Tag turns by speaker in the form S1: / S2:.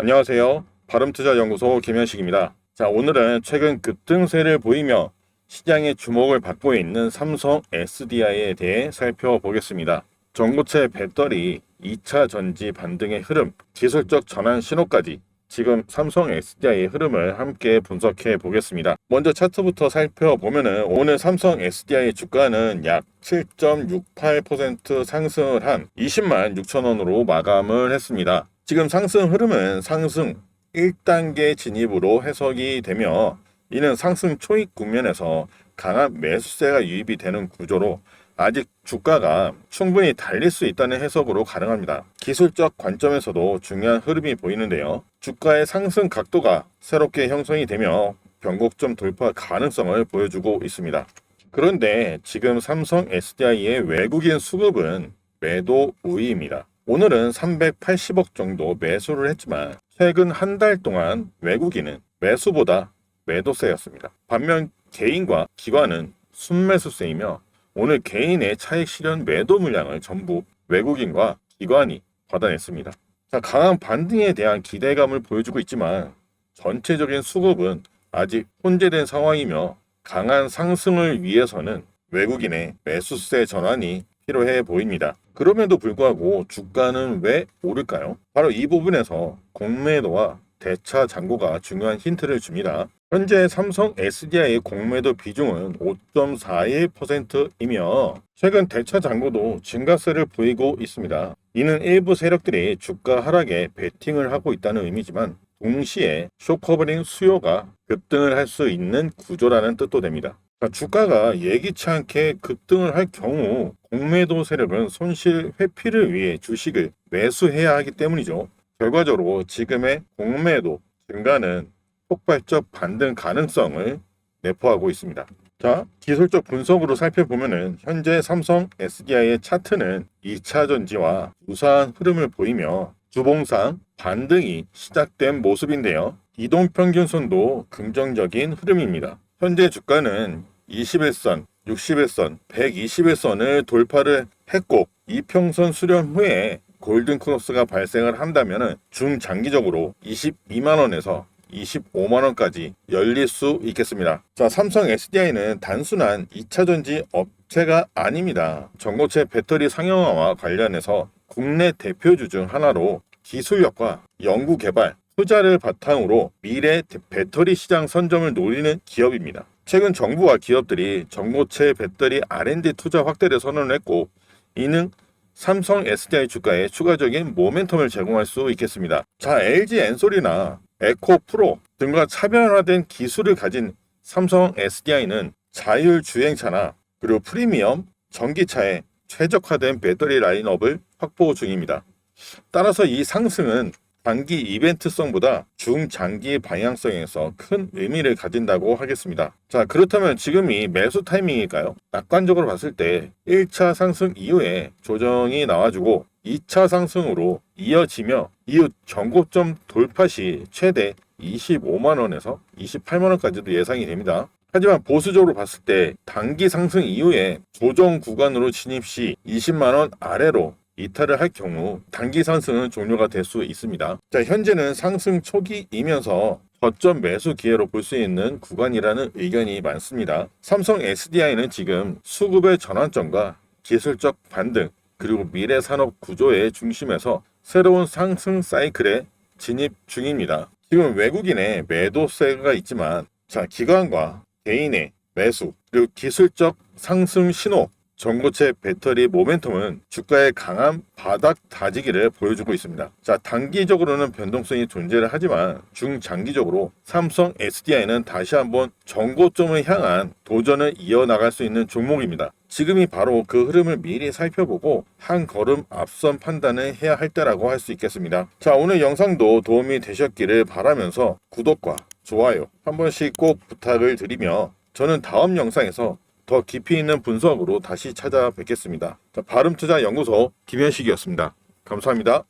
S1: 안녕하세요. 바름투자연구소 김현식입니다. 자, 오늘은 최근 급등세를 보이며 시장의 주목을 받고 있는 삼성 SDI에 대해 살펴보겠습니다. 전고체 배터리 2차 전지 반등의 흐름, 기술적 전환 신호까지 지금 삼성 SDI의 흐름을 함께 분석해 보겠습니다. 먼저 차트부터 살펴보면은 오늘 삼성 SDI의 주가는 약 7.68% 상승을 한 20만 6천 원으로 마감을 했습니다. 지금 상승 흐름은 상승 1단계 진입으로 해석이 되며 이는 상승 초입 국면에서 강한 매수세가 유입이 되는 구조로 아직 주가가 충분히 달릴 수 있다는 해석으로 가능합니다. 기술적 관점에서도 중요한 흐름이 보이는데요. 주가의 상승 각도가 새롭게 형성이 되며 변곡점 돌파 가능성을 보여주고 있습니다. 그런데 지금 삼성 SDI의 외국인 수급은 매도 우위입니다. 오늘은 380억 정도 매수를 했지만 최근 한 달 동안 외국인은 매수보다 매도세였습니다. 반면 개인과 기관은 순매수세이며 오늘 개인의 차익 실현 매도 물량을 전부 외국인과 기관이 받아냈습니다. 자, 강한 반등에 대한 기대감을 보여주고 있지만 전체적인 수급은 아직 혼재된 상황이며 강한 상승을 위해서는 외국인의 매수세 전환이 필요해 보입니다. 그럼에도 불구하고 주가는 왜 오를까요? 바로 이 부분에서 공매도와 대차 잔고가 중요한 힌트를 줍니다. 현재 삼성 SDI의 공매도 비중은 5.41%이며 최근 대차 잔고도 증가세를 보이고 있습니다. 이는 일부 세력들이 주가 하락에 베팅을 하고 있다는 의미지만 동시에 쇼커버링 수요가 급등을 할 수 있는 구조라는 뜻도 됩니다. 자, 주가가 예기치 않게 급등을 할 경우 공매도 세력은 손실 회피를 위해 주식을 매수해야 하기 때문이죠. 결과적으로 지금의 공매도 증가는 폭발적 반등 가능성을 내포하고 있습니다. 자, 기술적 분석으로 살펴보면은 현재 삼성 SDI의 차트는 2차 전지와 유사한 흐름을 보이며 주봉상 반등이 시작된 모습인데요. 이동평균선도 긍정적인 흐름입니다. 현재 주가는 21선, 61선, 121선을 돌파를 했고 이평선 수렴 후에 골든 크로스가 발생을 한다면 중장기적으로 22만 원에서 25만 원까지 열릴 수 있겠습니다. 자, 삼성 SDI는 단순한 2차 전지 업체가 아닙니다. 전고체 배터리 상용화와 관련해서 국내 대표주 중 하나로 기술력과 연구 개발, 투자를 바탕으로 미래 배터리 시장 선점을 노리는 기업입니다. 최근 정부와 기업들이 전고체 배터리 R&D 투자 확대를 선언을 했고 이는 삼성 SDI 주가에 추가적인 모멘텀을 제공할 수 있겠습니다. 자, LG 엔솔이나 에코 프로 등과 차별화된 기술을 가진 삼성 SDI는 자율 주행차나 그리고 프리미엄 전기차에 최적화된 배터리 라인업을 확보 중입니다. 따라서 이 상승은 단기 이벤트성보다 중장기 방향성에서 큰 의미를 가진다고 하겠습니다. 자, 그렇다면 지금이 매수 타이밍일까요? 낙관적으로 봤을 때 1차 상승 이후에 조정이 나와주고 2차 상승으로 이어지며 이후 전고점 돌파 시 최대 25만원에서 28만원까지도 예상이 됩니다. 하지만 보수적으로 봤을 때 단기 상승 이후에 조정 구간으로 진입 시 20만원 아래로 이탈을 할 경우 단기 상승은 종료가 될 수 있습니다. 자, 현재는 상승 초기이면서 저점 매수 기회로 볼 수 있는 구간이라는 의견이 많습니다. 삼성 SDI는 지금 수급의 전환점과 기술적 반등 그리고 미래 산업 구조의 중심에서 새로운 상승 사이클에 진입 중입니다. 지금 외국인의 매도세가 있지만 자 기관과 개인의 매수 그리고 기술적 상승 신호 전고체 배터리 모멘텀은 주가의 강한 바닥 다지기를 보여주고 있습니다. 자, 단기적으로는 변동성이 존재를 하지만 중장기적으로 삼성 SDI는 다시 한번 전고점을 향한 도전을 이어나갈 수 있는 종목입니다. 지금이 바로 그 흐름을 미리 살펴보고 한 걸음 앞선 판단을 해야 할 때라고 할 수 있겠습니다. 자, 오늘 영상도 도움이 되셨기를 바라면서 구독과 좋아요 한 번씩 꼭 부탁을 드리며 저는 다음 영상에서 더 깊이 있는 분석으로 다시 찾아뵙겠습니다. 자, 발음투자 연구소 김현식이었습니다. 감사합니다.